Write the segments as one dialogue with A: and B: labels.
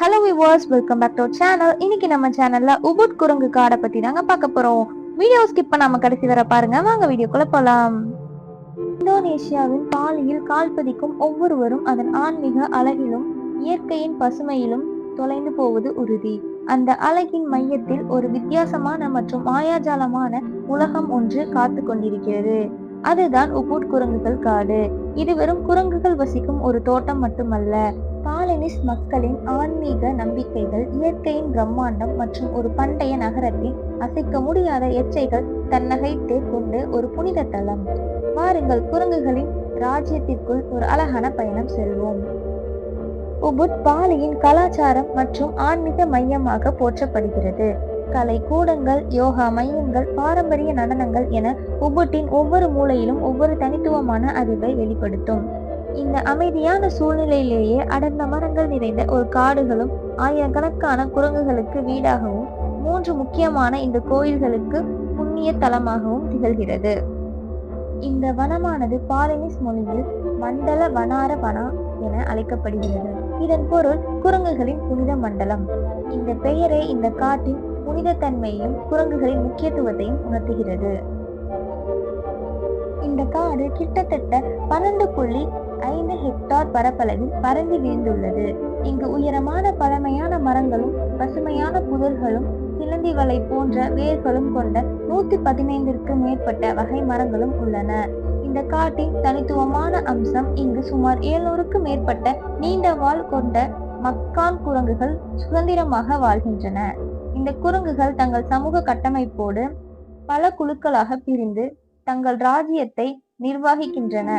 A: Hello viewers welcome back to channel இன்னைக்கு நம்ம சேனல்ல உபுட் குரங்கு காடை பத்தி தாங்க பார்க்க போறோம். வீடியோ ஸ்கிப் பண்ணாம கடைசி வர பாருங்க. வாங்க வீடியோக்குள்ள போலாம். இந்தோனேஷியாவின் பாலியில் கால் பதிக்கும் ஒவ்வொருவரும் அதன் ஆன்மீக அழகிலும் இயற்கையின் பசுமையிலும் தொலைந்து போவது உறுதி. அந்த அழகின் மையத்தில் ஒரு வித்தியாசமான மற்றும் மாயாஜாலமான உலகம் ஒன்று காத்து கொண்டிருக்கிறது. அதுதான் உபுட் குரங்குகள் காடு. இது வெறும் குரங்குகள் வசிக்கும் ஒரு தோட்டம் மட்டுமல்ல. பாலினிஸ் மக்களின் ஆன்மீக நம்பிக்கைகள் இயற்கையின் பிரம்மாண்டம் மற்றும் ஒரு பண்டைய நகரத்தின் அசைக்க முடியாத எச்சைகள் தன்னகைத்து கொண்டு ஒரு புனித தலம். வாருங்கள் குரங்குகளின் ராஜ்யத்திற்குள் ஒரு அழகான பயணம் செல்வோம். உபுட் பாலியின் கலாச்சாரம் மற்றும் ஆன்மீக மையமாக போற்றப்படுகிறது. கலை கூடங்கள் யோகா மையங்கள் பாரம்பரிய நடனங்கள் என உபுட்டின் ஒவ்வொரு மூலையிலும் ஒவ்வொரு தனித்துவமான அதிர்வை வெளிப்படுத்தும். இந்த அமைதியான சூழ்நிலையிலேயே அடர்ந்த மரங்கள் நிறைந்த ஒரு காடுகளும் ஆயிரக்கணக்கான குரங்குகளுக்கு வீடாகவும் மூன்று முக்கியமான இந்த கோயில்களுக்கு புண்ணிய தலமாகவும் திகழ்கிறது. இந்த வனமானது பாலினிஸ் மொழியில் மண்டல வனார வனா என அழைக்கப்படுகிறது. இதன் பொருள் குரங்குகளின் புனித மண்டலம். இந்த பெயரே இந்த காட்டின் புனிதத்தன்மையையும் குரங்குகளின் முக்கியத்துவத்தையும் உணர்த்துகிறது. இந்த காடு கிட்டத்தட்ட பன்னெண்டு புள்ளி ஐந்து ஹெக்டார் பரப்பளவில் பரந்து வீழ்ந்துள்ளது. இங்கு உயரமான பழமையான மரங்களும் பசுமையான புதர்களும் சிலந்தி வலை போன்ற வேர்களும் கொண்ட நூத்தி பதினைந்திற்கு மேற்பட்ட வகை மரங்களும் உள்ளன. இந்த காட்டின் தனித்துவமான அம்சம் இங்கு சுமார் எழுநூறுக்கு மேற்பட்ட நீண்ட வால் கொண்ட மக்கான் குரங்குகள் சுதந்திரமாக வாழ்கின்றன. இந்த குரங்குகள் தங்கள் சமூக கட்டமைப்போடு பல குழுக்களாக பிரிந்து தங்கள் ராஜ்யத்தை நிர்வகிக்கின்றன.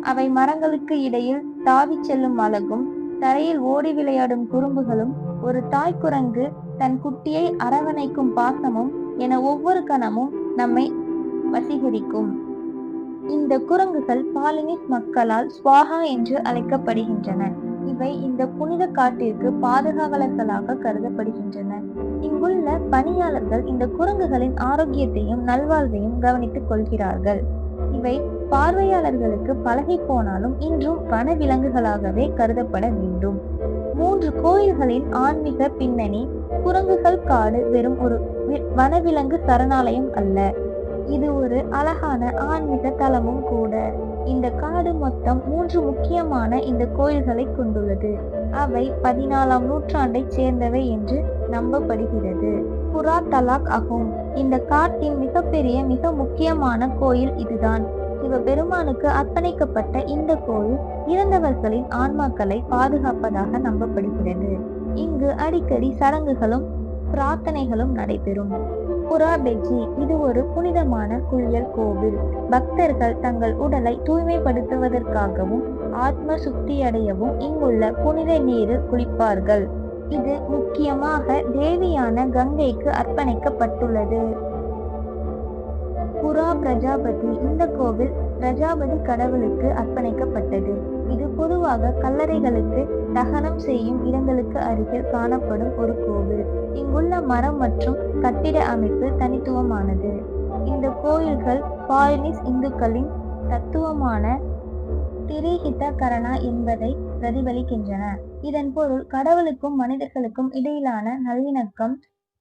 A: அவை மரங்களுக்கு இடையில் தாவிச் செல்லும் அழகும் தரையில் ஓடி விளையாடும் குறும்புகளும் ஒரு தாய் குரங்கு தன் குட்டியை அரவணைக்கும் பாசமும் என ஒவ்வொரு கணமும் நம்மை வசீகரிக்கும். இந்த குரங்குகள் பாலினிஸ் மக்களால் ஸ்வாகா என்று அழைக்கப்படுகின்றன. இவை இந்த புனித காட்டிற்கு பாதுகாவலர்களாக கருதப்படுகின்றன. இங்குள்ள பணியாளர்கள் இந்த குரங்குகளின் ஆரோக்கியத்தையும் நல்வாழ்வையும் கவனித்துக் கொள்கிறார்கள். இவை பார்வையாளர்களுக்கு பழகி போனாலும் இன்றும் வனவிலங்குகளாகவே கருதப்பட வேண்டும். மூன்று கோயில்களின் ஆன்மீக பின்னணி குரங்குகள் காடு வெறும் ஒரு வனவிலங்கு சரணாலயம் அல்ல. இது ஒரு அழகான ஆன்மீக தலமும் கூட. இந்த காடு மொத்தம் மூன்று முக்கியமான இந்த கோயில்களை கொண்டுள்ளது. அவை பதினாலாம் நூற்றாண்டை சேர்ந்தவை என்று நம்பப்படுகிறது. புரா தலாக் அகும். இந்த காட்டின் மிகப்பெரிய மிக முக்கியமான கோயில் இதுதான். சிவபெருமானுக்கு அர்ப்பணிக்கப்பட்ட இந்த கோயில் இறந்தவர்களின் ஆன்மாக்களை பாதுகாப்பதாக நம்பப்படுகிறது. இங்கு அடிக்கடி சடங்குகளும் பிரார்த்தனைகளும் நடைபெறும். புராபெஜி இது ஒரு புனிதமான குளியல் கோவில். பக்தர்கள் தங்கள் உடலை தூய்மைப்படுத்துவதற்காகவும் ஆத்ம சுத்தியடையவும் இங்குள்ள புனித நீரில் குளிப்பார்கள். இது முக்கியமாக தேவியான கங்கைக்கு அர்ப்பணிக்கப்பட்டுள்ளது. புரா பிரஜாபதி இந்த கோவில் பிரஜாபதி கடவுளுக்கு அர்ப்பணிக்கப்பட்டது. இது பொதுவாக கல்லறைகளுக்கு தகனம் செய்யும் இடங்களுக்கு அருகில் காணப்படும் ஒரு கோவில். இங்குள்ள மரம் மற்றும் கட்டிட அமைப்பு தனித்துவமானது. இந்த கோயில்கள் பாலினிஸ் இந்துக்களின் தத்துவமான திரிஹித கரணா என்பதை பிரதிபலிக்கின்றன. இதன் பொருள் கடவுளுக்கும் மனிதர்களுக்கும் இடையிலான நல்லிணக்கம்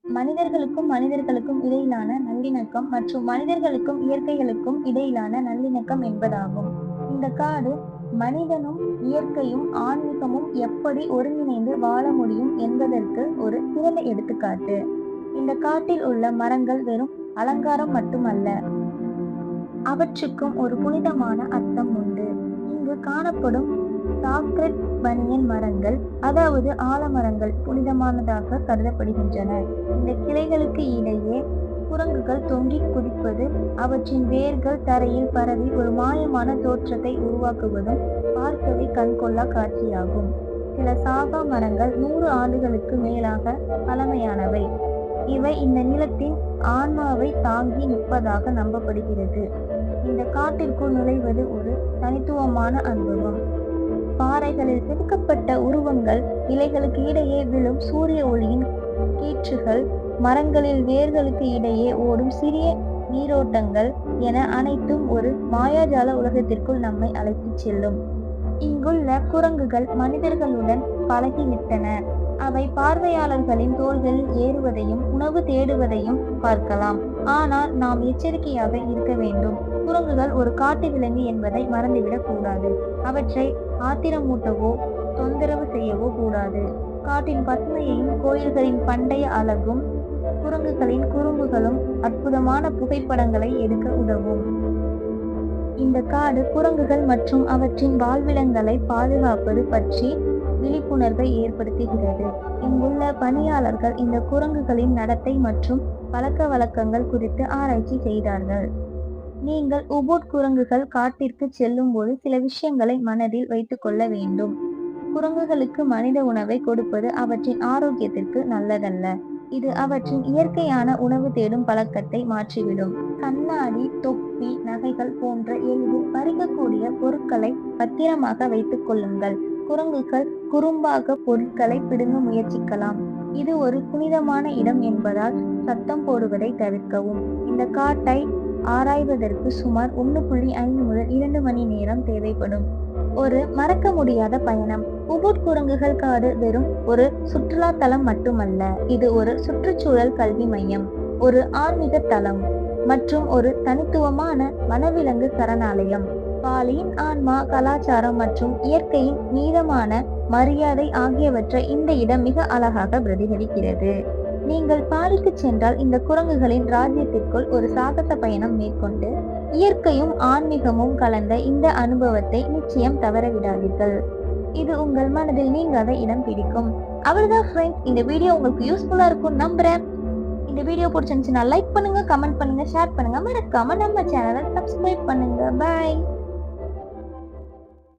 A: மனிதர்களுக்கும் மனிதர்களுக்கும் இடையிலான நல்லிணக்கம் மற்றும் மனிதர்களுக்கும் இயற்கைகளுக்கும் இடையிலான நல்லிணக்கம் என்பதாகும். இந்த காடு மனிதனும் இயற்கையும் ஆன்மீகமும் எப்படி ஒருங்கிணைந்து வாழ முடியும் என்பதற்கு ஒரு சிறந்த எடுத்துக்காட்டு. இந்த காட்டில் உள்ள மரங்கள் வெறும் அலங்காரம் மட்டுமல்ல அவற்றுக்கும் ஒரு புனிதமான அர்த்தம் உண்டு. இங்கு காணப்படும் சாக்ரெட் பனியன் மரங்கள் அதாவது ஆலமரங்கள் புனிதமானதாக கருதப்படுகின்றன. இந்த கிளைகளுக்கு இடையே குரங்குகள் தொங்கிக் குதிப்பது அவற்றின் வேர்கள் தரையில் பரவி ஒரு மாயமான தோற்றத்தை உருவாக்குவதும் பார்க்கவே கண்கொள்ளா காட்சியாகும். சில சாகா மரங்கள் நூறு ஆண்டுகளுக்கு மேலாக பழமையானவை. இவை இந்த நிலத்தின் ஆன்மாவை தாங்கி நிற்பதாக நம்பப்படுகிறது. இந்த காட்டிற்குள் நுழைவது ஒரு தனித்துவமான அனுபவம். பாறைகளில் செதுக்கப்பட்ட உருவங்கள் இலைகளுக்கு இடையே விழும் சூரிய ஒளியின் கீற்றுகள் மரங்களில் வேர்களுக்கு இடையே ஓடும் சிறிய நீரோட்டங்கள் என அனைத்தும் ஒரு மாயாஜால உலகத்திற்குள் நம்மை அழைத்துச் செல்லும். இங்குள்ள குரங்குகள் மனிதர்களுடன் பழகிவிட்டன. அவை பார்வையாளர்களின் தோள்களில் ஏறுவதையும் உணவு தேடுவதையும் பார்க்கலாம். ஆனால் நாம் எச்சரிக்கையாக இருக்க வேண்டும். குரங்குகள் ஒரு காட்டு விலங்கு என்பதை மறந்துவிடக் கூடாது. அவற்றை ஆத்திரமூட்டவோ தொந்தரவு செய்யவோ கூடாது. காட்டின் பசுமையையும் கோயில்களின் பண்டைய அழகும் குரங்குகளின் குறும்புகளும் அற்புதமான புகைப்படங்களை எடுக்க உதவும். இந்த காடு குரங்குகள் மற்றும் அவற்றின் வாழ்விடங்களை பாதுகாப்பது பற்றி விழிப்புணர்வை ஏற்படுத்துகிறது. இங்குள்ள பணியாளர்கள் இந்த குரங்குகளின் நடத்தை மற்றும் பழக்க வழக்கங்கள் குறித்து ஆராய்ச்சி செய்தார்கள். நீங்கள் உபோட் குரங்குகள் காட்டிற்கு செல்லும் போது சில விஷயங்களை மனதில் வைத்துக் கொள்ள வேண்டும். குரங்குகளுக்கு மனித உணவை கொடுப்பது அவற்றின் ஆரோக்கியத்திற்கு நல்லதல்ல. இது அவற்றின் இயற்கையான உணவு தேடும் பழக்கத்தை மாற்றிவிடும். கண்ணாடி தொப்பி நகைகள் போன்ற எளிதில் பறிக்கக்கூடிய பொருட்களை பத்திரமாக வைத்துக் கொள்ளுங்கள். குரங்குகள் குறும்பாக பொருட்களை பிடுங்க முயற்சிக்கலாம். இது ஒரு புனிதமான இடம் என்பதால் சத்தம் போடுவதை தவிர்க்கவும். இந்த காட்டை ஆராய்வதற்கு சுமார் ஒன்று புள்ளி ஐந்து முதல் இரண்டு மணி நேரம் தேவைப்படும். ஒரு மறக்க முடியாத பயணம். உபுட் குரங்குகள் காடு வெறும் ஒரு சுற்றுலா தலம் மட்டுமல்ல இது ஒரு சுற்றுச்சூழல் கல்வி மையம் ஒரு ஆன்மீக தலம் மற்றும் ஒரு தனித்துவமான வனவிலங்கு சரணாலயம். பாலியின் ஆன்மா கலாச்சாரம் மற்றும் இயற்கையின் மீதமான மரியாதை ஆகியவற்றை இந்த இடம் மிக அழகாக பிரதிபலிக்கிறது. நீங்கள் பாலிக்கு சென்றால் இந்த குரங்குகளின் ராஜ்யத்திற்குள் ஒரு சாகச பயணம் மேற்கொண்டு இயற்கையும் ஆன்மீகமும் கலந்த இந்த அனுபவத்தை நிச்சயம் தவறவிடாதீர்கள். இது உங்கள் மனதில் நீங்காத இடம் பிடிக்கும். அவ்வளவுதான் ஃப்ரெண்ட்ஸ் இந்த வீடியோ உங்களுக்கு யூஸ்ஃபுல்லா இருக்கும் நம்புறேன். இந்த வீடியோ பிடிச்சிருந்துச்சுன்னா லைக் பண்ணுங்க கமெண்ட் பண்ணுங்க ஷேர் பண்ணுங்க. மறக்காம நம்ம சேனலை சப்ஸ்கிரைப் பண்ணுங்க. பாய்